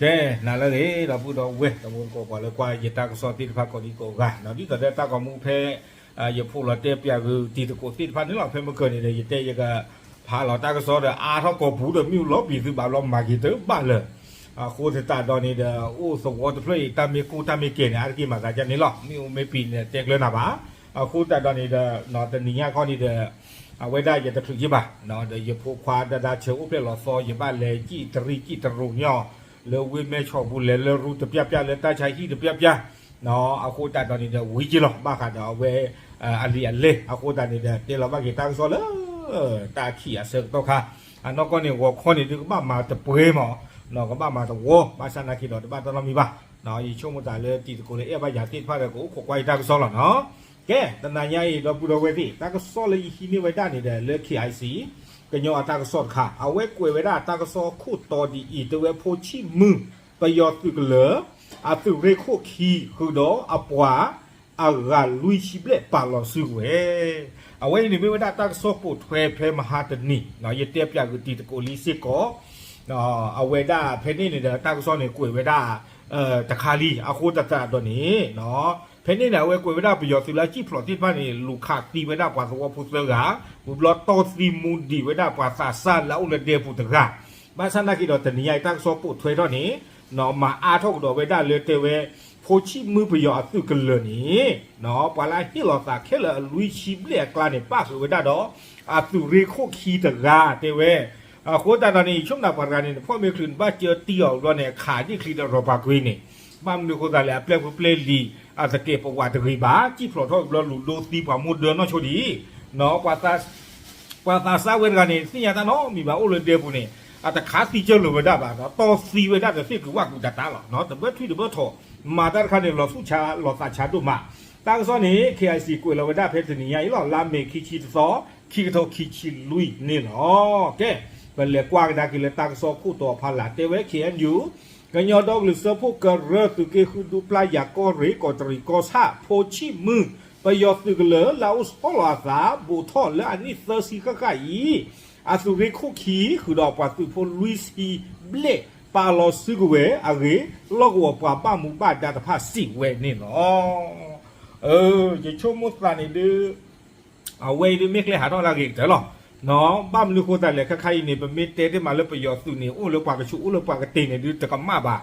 ke na la re da bu do we da bu ko kwa le kwa ye ta ko so ti pha ko di ko ga no di ka de ta ko mu phe a ye phu lo te pya gu ti to ko ti pha ni lo phe mo ko ni de ye te ye ga pha lo ta ko so de a tho ko bu de miu lo bi su ba lo ma ki de ba le a ko te ta do ni de o so wo de play ta mi ku ta mi ke ni a ki ma ga ja ni lo miu me pi ne te le na ba a ko ta do ni de no de ni ya ko ni de အဝိဒါရတထုကြီးပါနော်ဒီရဖို့ခွာဒဒါချေဥပလောစောရပါလေကြည်တရီကြည်တရုံညော လေဝိမဲချောဘူးလေလေရူတပြပြလေတချိုင်ဟိတပြပြနော်အခုတတော်နေတဲ့ဝီကြီးလောဘာခါတော့ဝဲအလီအလေအခုတနေတဲ့တေလောဘကတန်းစောလေတာခီအစတော့ခါအနောကနေဝခေါနေဒီကမတပွဲမောနော်ကမမတဝဘာစနာခီတော့တပတ်တော်မီပါနော်ဒီချုံမတာလေတီတကိုလေအဘယာတိဖာတဲ့ကိုကိုကွိုက်တာစောလောနော်ကဲတနညာရီတော့ပူတော်ဝဲတိတာကစောလေဟီနေဝဲတာနေတဲ့လ က် KIC ကညောအတာကစောခါအဝဲကွယ်ဝဲတာတာကစောခုတော်ဒီဤတဝဲဖိုချိမွပယောတုကလအတုရေခုခီခုတော့အပွားအဂါလူရှိပလက်ပါလောစုဝဲအဝဲနေဝဲတာတာကစောပို့ထွဲဖဲမဟာတနီနော်ရတဲ့ပြကတိတကိုလီစစ်ကောနော်အဝဲတာဖဲနေနေတဲ့တာကစောနေကွယ်ဝဲတာအဲတခါလီအခုတတတော့နေနော်ဖဲနေတာဝဲကွေဝဒပယောစီလာချိဖလော်တိဖာနေလူခတီဝဒပွားသောဖုစလကဘူဘလတော် စီမူဒီဝဒပွားဆာဆာလာဦးလတဲ့ဖုတကဘာစနာကီတော့တနီယိုက်တက်ဆောပုထွေတော့နေနော်မအားထုတ်တော့ဝဒလေတဲဝဲဖိုချိမှုပယောအတုကလနီနော်ပွာလာဟီလောတာခဲလလူရှိဘလက်ကလာနေပတ်ဝဒတော့အတုရေခိုခီတကတဲဝဲအခုတတနီချုံနာပါရကနေဖော်မေခရင်ဘတ်ချတီယောတော့နေခါဒီခီတော့ရပါကွေးနေမမ်လူကိုဒါလေအပလက်ပလ က်လီ a se ke po wa de ri ba chi pro tho lo lu lo ti pa mo de no cho di no pa ta pa ta sa wen ga ni si ya ta no mi ba o le de bu ni a ta kha si che lo ba da ba no to si we da de si ku wa ku da ta lo no de ba thui de ba tho ma da kha ni lo su cha lo ta cha do ma ta so ni KIC ကို lo da phe ni ya i lo la me ki chi so ki to ki chi lui ni no ke ဘယ်လေကွာဒါကလေတာဆောခုတော့ဖလာတေဝဲ KNU ကညောတော့လစဖို့ကရတုကေခုဒူပလာယာကောရေကောတရီကောစာဖို กันยอดอกหรือเสือพวกกระเรือตุเกคือดูปลายากก็ริอกอตรีกอซาโพชิมือไปยอดตึกเหลือลาอุสพลาสาบูทอนและอันนี้เซอร์ซีก็ไก่อาสุเรคุขีคือดอกปัสสุพลุยซีเบลปาลอซึกเวอะไรลอกวัวปาบ้ามูบ้าดาตาพาสิเวนี่เนาะเออจะช่วมุสลานี่ดื้อเอาไว้ดื้อเม่เลยหาต้องลาเกกแต่หรอ နော်ဘာမလို့ခိုးတယ်လေခခိုင်နေပမစ်တဲတဲ့မှာလပယောသူနေအိုလပွားကချူအိုလပွားကတေနေဒီတကမပါ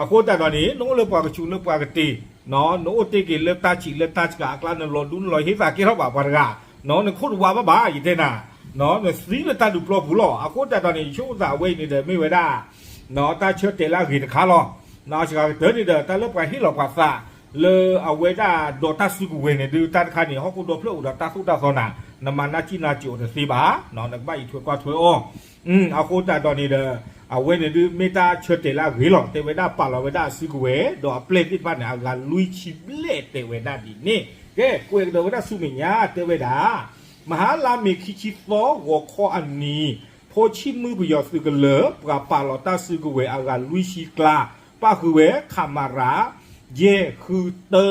အခုတတော်နေနိုးလပွားကချူလပွားကတေနော်နိုးတေကေလက်တာချီလက်တာချကအကလာနလောဒုန်လောဟိဖာကေတော့ပါပါကနော်နခုဝါဘာဘာယတဲ့နာနော်နစီလက်တာဒူပလောဘူးလောအခုတတော်နေချိုးစာဝိနေတယ်မေဝဒနော်တာချွတ်တေလာခေတခါလောနော်စကားဒဲနေတဲ့တလပွားဟိလောပွားစာလေအဝေဒဒေါ်တာစုကဝနေဒီတတ်ခါနေဟောကုဒေါ်ဖလို့ဒေါ်တာစုတာသောနာ နမနာချိနာချိုတစီပါနော်နကပိုက်ထွေကွာထွေအောင်อืมအခိုတာတော်နေတဲ့အဝဲနေဒီမေတာချွတ်တယ်လားဂေလောတေဝဒပါလဝဒစီကွေတော့ပလက်တိပါနာကလူချိပလက်တေဝဒဒီနေကဲကွေတော်ဝဒစုမညာတေဝဒမဟာလာမေခိချိသောဝခောအနီဖိုချိမှုဘယောစုကလပပါလတာစုကွေအကလူချိကလာပါခုဝဲခမာရာယေခူတေ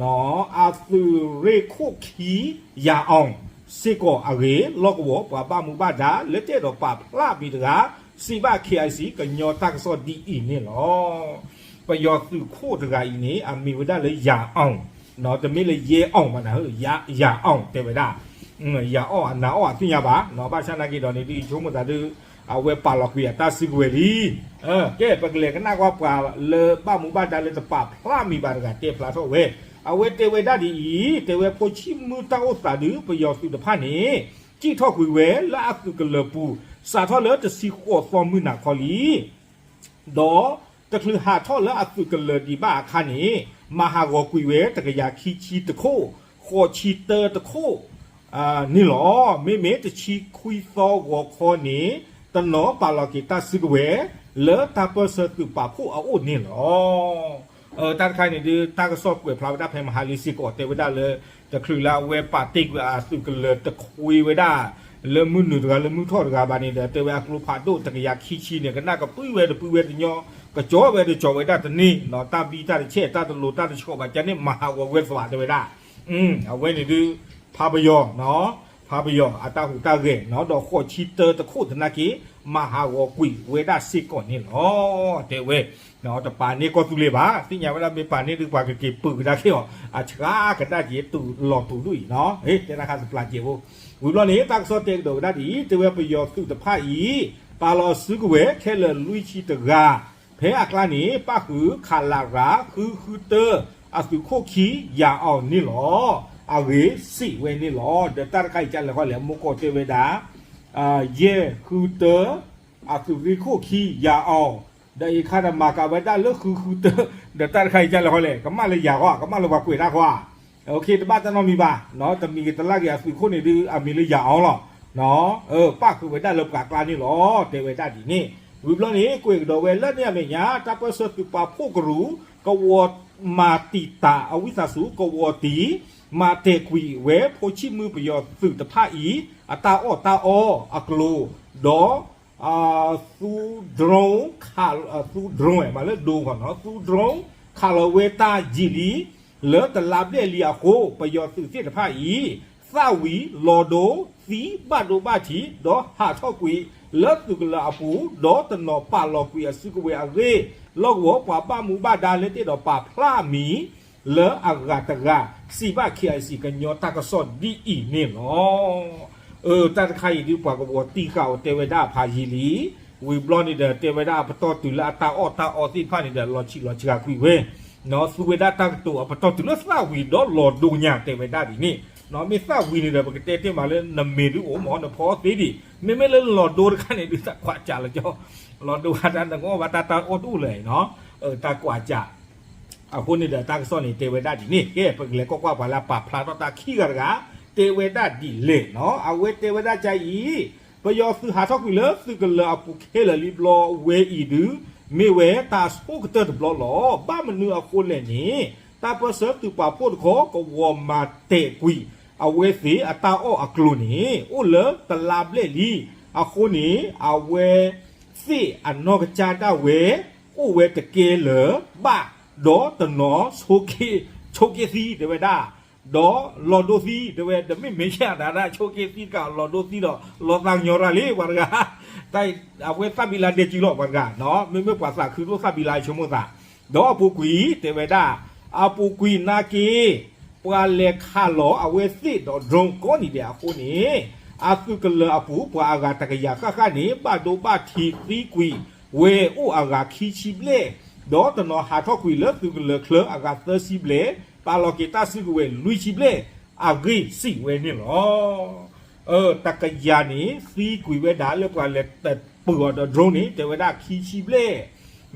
နော်အသုရေခုခီယာအောင် စေကောအရေလောကဝပပမှုပါဒလက်တဲ့တော့ပပလာပြီးတကစီဘ KIC ကညောတက်စောဒီအင်းနေလောပယောသူခို့တကဤနေအမေဝဒလေရာအောင်နော်တမီလေရေအောင်မနာဟရာရာအောင်တေဝဒရာအောင်အနာအောင်အသိရပါနော်ဘာချနာကေတော်နေဒီချုံမသာသူအဝဲပါလောက်ပြတာစီကွယ်လီအဲကဲပကလေကနာကွာပါလေပမှုပါဒလက်တပဖလာမီပါတကတေဖလာတော့ဝဲ အဝဲတေဝဲဒါဒီတေဝဲပိုချိမူတောတာဒီပယောစုတဖာနေကြည့်ထောက်ကွေဝဲလာကုကလပူစာထောလတစီခောဖော်မူနာခေါ်လီဒေါ်တကလဟာထောလအကုကလဒီဘာခါနေမဟာဂောကွေဝဲတကရာခီချီတခိုခောချီတတခိုအာနီလောမေမေတချီခွီသောဝောခောနေတနောပါလကိတသုကဝဲလေတာပစတုပါဖို့အိုနေလော เออตาใครนี่ดีตากระสอบเวพลาวดาเพมหาลิสิกอเตวดาเลยตะคลือละเวปาติกเวอาสุกเลยตะคุยเวดาเลมุนุตกาเลมุทอดกาบานี่เตวากลุพาโดตะกยาคีชีเนี่ยก็น่ากับปุ้ยเวตะปุ้ยเวตะญอกระจอเวตะจอเวดาตะนี่เนาะตาบีตาตะเชตาตะโลตาตะชอบาจันนี่มหาวเวสวาเตวดาอืมเอาเวนี่ดีพาบยอเนาะพาบยออาตาหูตาเกเนาะดอกขอชีเตอตะโคตะนากี မဟာဝကွီဝေဒစိကောနေလောတဲ့ဝဲနော်တပါနေก็သူလေပါသိညာဝလာမေပါနေဒီပါကေပူဒါခေောအချာကတကြီးတူလောတူလူနော်ဟေးတဲ့နာခါစပလာကျေဘူးဝီဘလနေတက်စောတဲ့တော့ဒါဒီတဝဲပယောသူတဖာဤပါလောစုကဝဲခဲလလူချီတကားဖဲအကလာနေပခုခါလာရာခူခူတအစုခိုခီယာအောင်နေလောအဝေးစီဝဲနေလောတတရခိုင်ကြလဲခေါ်လဲမကောတေဝဒါ အာယေခူတအစုရီခိုခီယာအောင်ဒါဤခါဒမာကဝဒါလခူခူတတတရခိုင်ကြလဲခေါ်လဲကမလေယာကွာကမလောဘကွေတာကွာโอเคတပတ်တနော်မိပါနော်တမီကတလကရစုခိုနေဒီအမီလေယာအောင်လောနော်เออปะคือเวดาลบกากลานี่หรอเตเวดาดีนี่ วิบลนี่กวยดอกเวลเนี่ยเมียตาปสตุปาพวกรูกวอมาติตาอวิสาสุกวอตี มาเตกวีเวโพชิมือประโยชน์สืตภาอีอตาออตาออักโลดออ่าซูดรงคาซูดรงมาเลยดูก่อนเนาะซูดรงคาลเวตาจิลีเลอตลาเบเลียโคประโยชน์สืตภาอีสาวีลอโดสีบาโดบาทีดอหาทอกวี lớp từ là apu đó tần nó pa lo quy sư quy a re lo wo pa ba mu ba da le te do pa phla mi le aga ta ga si ba khi ai si ka nyo ta ka so di i ne no ơ ta khai di pa ko wo ti ka o te we da pha yi li we blon ni de te we da pa to tu la ta o ta o ti pha ni de lo chi lo chi ka quy we no su we da ta tu pa to tu la sa we do lo do nya te we da di ni နော်မေသဝီနေတယ်ပကတဲ့တင်ပါလေနမေတူအိုမောနဖောသေးဒီမေမေလေလော်ဒိုခနဲ့ဒီစကွာကြလကြောလော်ဒိုဟာတန်ငောဝတာတာအိုတူလေနော်အဲတာကွာကြ အခုနေတဲ့တာကစောနေတေဝဒဒီနေကဲပကလေကောကွာပါလာပါဖလာတော့တာခီကရကတေဝဒဒီလေနော်အဝဲတေဝဒကြကြီးပယောစုဟာတော့ကွီလစုကလအပုခဲလလီဘလောဝဲဤဒူမေဝဲတာစပုကတဲ့ဘလောလောဘာမနူအခုလေနေတာပစတူပါပို့ခေါ်ကဝမာတေကွီအဝဲစီအတာအောအကလုနီဥလတလာဘလေလီအခုနီအဝဲစီအနောကချာတဝဲဥဝဲတကေလဘာ ဒေါ်တနောဆိုကီချိုကီစီတဝဲဒါဒေါ်လော်ဒိုစီတဝဲဒမိမေရှာဒါဒါချိုကီစီကလော်ဒိုစီတော့လော်တန်ညော်ရလေးဝါကတိုင်အဝဲစပီလာဒေဂျီလောဝါကနော်မေမေပါစာခူလို့စပီလာချုံမသာဒေါ်အပူကွီတဝဲဒါအပူကွီနာကီပွာလေခါလောအဝဲစစ်တော့ဒရုံကိုနေတယ်အခုနေအစုကလအပူပွာအဂါတကရခခနေပါဒိုပါထီသီကွီဝဲဥအဂါခီချီဘလေ ဒေါ်တနော်ဟာထောက်ကွီလသူကလခလအဂါသစီဘလေပါလောကီတာစုကဝဲလူချီဘလေအဂိစီဝဲနေလောเออตะกะยานี่ซีกุยเวดาเลปกาเลตปอดดรนนี่เตเวดาคีชีเบล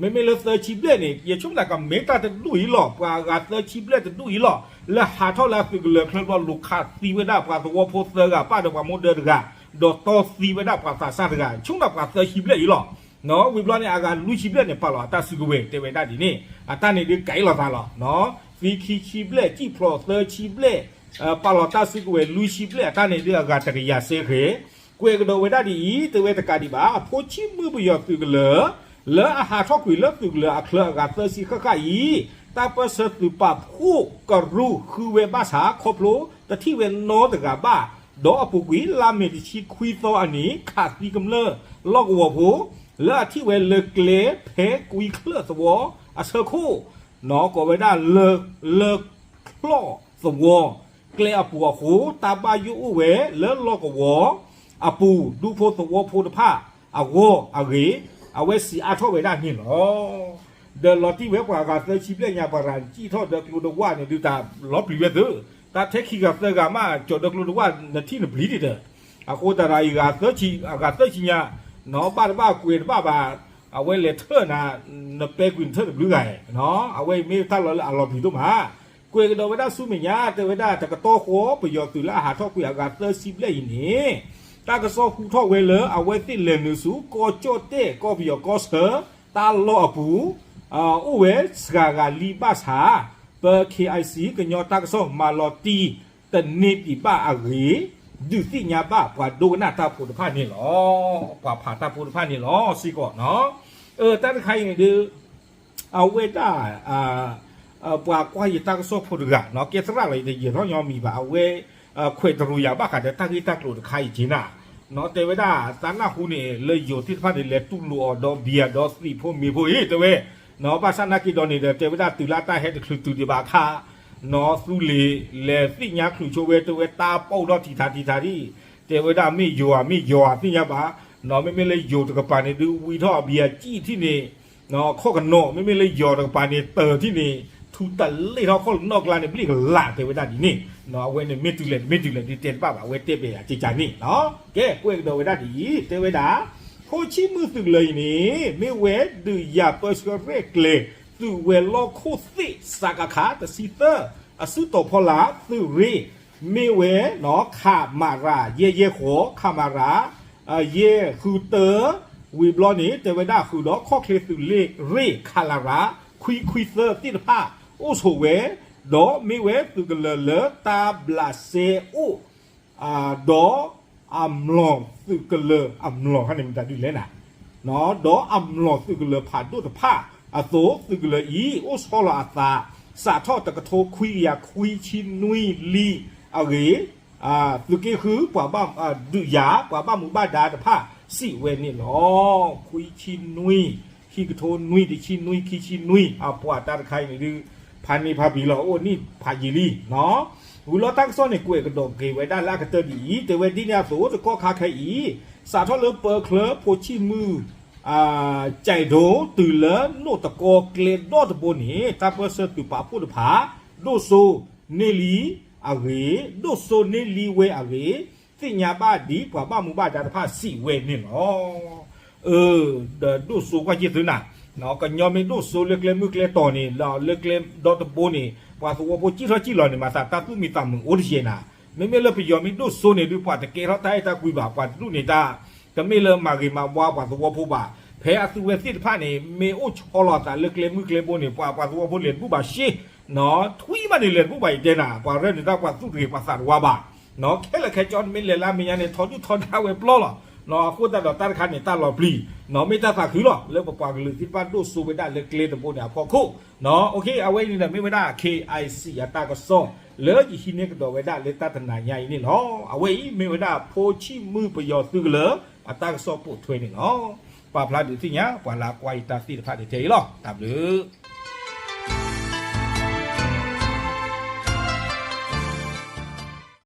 မေမေလသချိပလက်နေရချုံလာကမေတာတလူီလောပွာကသချိပလက်တလူီလောလာဟာထောလာဖိကလခလဘလူခါစီဝဒပွာသဝဖို့သကပါတော့မိုဒရကဒေါ်တော်စီဝဒပွာသာစာတကချုံလာပွာသချိပလက်ီလော နော်ဝီဘလော့နဲ့အာကလူချီပလက်နဲ့ပါလာတာစုကွေတေဝေတာဒီနေအတနေဒီကိုင်လာတာလားနော်ဖီခီချီပလက်ကြည့်ဖလော့သချီပလက်ပါလာတာစုကွေလူချီပလက်အတနေဒီအာကတကရစေခေကွေကဒဝေတာဒီတေဝေတကဒီပါအဖိုးချီမှုဘယောသူကလလာအဟာထောက်ကွေလသူကလအခလကသစီခခာဤတာပစတူပပ်ခုကရူခုဝေဘာသာခပလိုတတိဝေနောတကပါဒေါ်အပူကွေလာမေဒီချီခွီသောအနီခါစီကမလလောက်ဝဖို့ ละที่เวเลเกลเพกุยเคลือสวออาเซอโคหนอกอเวด้าเลเลคลอสวอเกลอปัวโหตาบายุเวเลลอกวออปูดูโพสวอโพดผ้าอาวออาเรอาเวสีอาทอเวด้านี่หรอเดลอที่เวกว่ากาเซชิเบญาบารันจีทอเดกลูดว่าเนี่ยดูตาลอปริเวเดอตาเทคิกาเซกามาจอดกลูดว่านาทีนบลีดิเดออาโคตารายกาเซชิอากาเซชิญา နော်ပါတပါကွေတပါပါအဝဲလေထနာနပဲကွင်ထဘလူကဲနော်အဝဲမေသလလအလောဘီတို့မှာကွေကတော့ဝဒဆုမညာတဝဒတကတော်ခောပယောတူလာဟာထောက်ကွေအကသစီပလေနေတာကစောခုထောက်ဝဲလအဝဲတိလေနုစုကောချောတေကောဘယောကောစတာလောအပူအိုဝဲစကာဂလီပါစာပ KIC ကညောတာကစောမာလော်တီတနိပိပအရေ ดูสิญาบ้าว่าดูหน้าตาผุดผ้านี่หรอกว่าผ่าตาผุดผ้านี่หรอสิก่อนเนาะเออแต่ใครเนี่ยดูเอาเวต้าอ่าเออปลากว่าอยู่ตั้งโซผุดกะเนาะเกสระอะไรเนี่ยเรายอมมีบ่าเอาเวเออคุยตรุยาบ้ากันแต่ตั้งที่ตั้งหลุดใครจีน่ะเนาะแต่เวลาตาหน้าคุณเนี่ยเลยอยู่ที่ผ้านี่แหละตุ้ลัวดอเบียดอสีพวกมีพวกเฮ้ยแต่เวเนาะภาษาหน้ากี่ดอนเนี่ยแต่เวลาตุลาตาเฮ็ดคือตุลาบาคา နော်စုလေလေသိညာခလူချိုဝဲတော့တာပုတ်တော့ထီသာထီသာဒီတေဝဒမိယောမိယောသိညာပါနော်မေမေလေးယောတကပါနေဒီဝီတော့ဘီယာကြည်ที่နေနော်ခော့ကနော်မေမေလေးယောတကပါနေတေที่နေထူတလေတော့ခော့နော်ကလာနေပြီကလာတေဝဒဒီနေနော်ဝဲနေမစ်တူလေမစ်တူလေဒီတက်ပါပါဝဲတက်ပဲအကြည်ချာနေနော်ကဲကိုယ်တော်ဝဒဒီတေဝဒဟိုချီမှုသူလေနေမေဝဲဒူယာပတ်စကရက်လေ သူဝဲလောခုသိစကခါတစီသအစုတော်ဖောလာသူရေမေဝဲနော်ခမာရာယေယေခောခမာရာယေခူတေဝီဘလောနီတေဝဒခူတော့ခော့ခေသူလေရေခလာရာခွီခွီသတိတဖာအိုဆိုဝဲတော့မေဝဲသူကလလတာဘလာစေအိုအာတော့အမ်လောသူကလအမ်လောခဏမြင်တာဒီလဲနာနော်တော့အမ်လောသူကလဖာတို့တဖာ อโตตึกเลยอีโอสโลอาตาสาทอตะกะโทคุยยาคุยชินนุยลีเอาเรอ่าตึกคือกว่าบ้าอ่าดุยากว่าบ้าหมู่บ้านดาตะผ้าสิเวนี่เนาะคุยชินนุยขีกะโทนุยดิชินนุยขีชินนุยอ่าปวดตาใครนี่ดือพันนี่พาบีเราโอ้นี่พายีลีเนาะหูเราตั้งซ่อนในกล้วยกระดกเกไว้ด้านล่างกระเตอดีแต่เวดีเนี่ยสูตะก็คาแค่อีสาทอเลเปอร์เคลอโพชิมือ အာใจโดตุลโนตะกอเกลดอตบนี่ตาเปสตุปาพุทธภาโดโซเนลีอะเรโดโซเนลีเวอะเรติญาปะดีปะปะมุปะจาตะภาสิเวนี่เนาะเออโดโซกว่าจิตนะเนาะก็ยอมโดโซเล็กเลมึกเลตอนี่ลอเล็กเลดอตบนี่ปะสุวะโปจิรจิลอนี่มาตาตาตุมีตามึงโอดิเยนะเมเมเลปยอมโดโซนี่ดุปะตะเกรอตายตะกุยบาปะตุนี่ตา ကမေလမာဂီမာဘွားပွားသဝဖို့ပါ ဖဲအသူဝဲစစ်ဖာနေမေအိုချောလာတာလက်ကလေမှုကလေပိုနေပွာပွာသူဝဖို့လေပူပါရှေနော်ထွီးမနေလေပူပါတဲနာပွာရဲနေတာပွာသူတွေပါစာဝါပါနော်ခဲလခဲချောင်းမင်းလေလာမင်းရနေထော်တူထော်တာဝဲပလောလာနော်အခုတတော့တာခါနေတာလော်ပလီနော်မေတာသာခူလောလေပပွာကလူစစ်ပါဒိုဆိုဝဲတာလက်ကလေတပိုနေဖော်ခုနော်โอเคအဝဲနေတာမေဝဒါ KIC အတာကစောလေကြီးဟိနေကတော့ဝဲတာလေတတနာညာနေနော်အဝဲမေဝဒါဖိုချီမှုပယောသူကလ อัตตาก็สอบปวดถวยหนึ่งอ๋อปาพลาดิสิยะปาลากวายตาสีพาดิเทยหรอตามหรือ